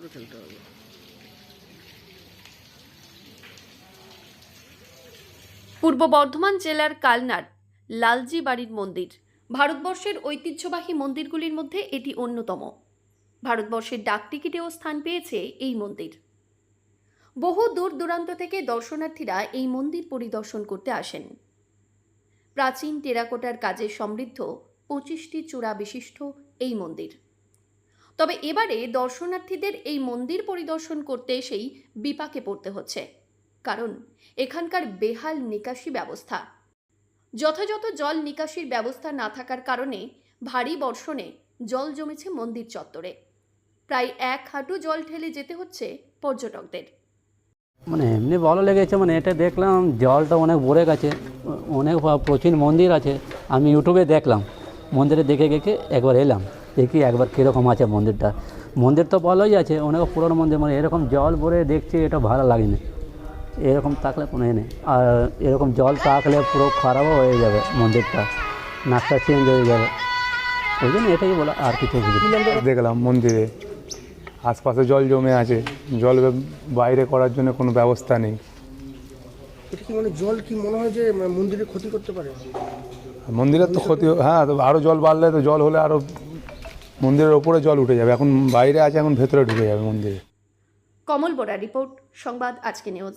করে খেলতে হবে। পূর্ব বর্ধমান জেলার কালনার লালজি বাড়ির মন্দির। ভারতবর্ষের ঐতিহ্যবাহী মন্দিরগুলির মধ্যে এটি অন্যতম। ভারতবর্ষের ডাকটিকিটেও স্থান পেয়েছে এই মন্দির। বহু দূর দূরান্ত থেকে দর্শনার্থীরা এই মন্দির পরিদর্শন করতে আসেন। প্রাচীন টেরাকোটার কাজে সমৃদ্ধ পঁচিশটি চূড়া বিশিষ্ট এই মন্দির। তবে এবারে দর্শনার্থীদের এই মন্দির পরিদর্শন করতে এসেই বিপাকে পড়তে হচ্ছে। কারণ এখানকার বেহাল নিকাশি ব্যবস্থা। যথাযথ জল নিকাশির ব্যবস্থা না থাকার কারণে ভারী বর্ষণে জল জমেছে মন্দির চত্বরে। প্রায় এক হাঁটু জল ঠেলে যেতে হচ্ছে পর্যটকদের। মানে এমনি ভালো লেগেছে মানে এটা দেখলাম জলটা অনেক ভরে গেছে, অনেক প্রাচীন মন্দির আছে। আমি ইউটিউবে দেখলাম, মন্দিরে দেখে দেখে একবার এলাম। দেখি একবার কীরকম আছে মন্দিরটা। মন্দির তো ভালোই আছে অনেক পুরনো মন্দির মানে এরকম জল ভরে দেখছি এটা ভালো লাগেনি। এরকম থাকলে কোনো এ নেই। আর এরকম জল থাকলে পুরো খারাপও হয়ে যাবে মন্দিরটা নাকটা চেঞ্জ হয়ে যাবে। ওই জন্য এটাই বলা আর কিছু দেখলাম মন্দিরে আশপাশে জল জমে আছে জল বাইরে করার জন্য কোনো ব্যবস্থা নেই। এটা কি মানে জল কি মনে হয় যে ম- মন্দিরের ক্ষতি করতে পারে? মন্দিরের তো ক্ষতি হ্যাঁ তো আরও জল বাড়লে তো জল হলে আরও মন্দিরের ওপরে জল উঠে যাবে। এখন বাইরে আছে, এখন ভেতরে ঢুকে যাবে মন্দিরে। কমল বোরা রিপোর্ট, সংবাদ আজকে নিউজ।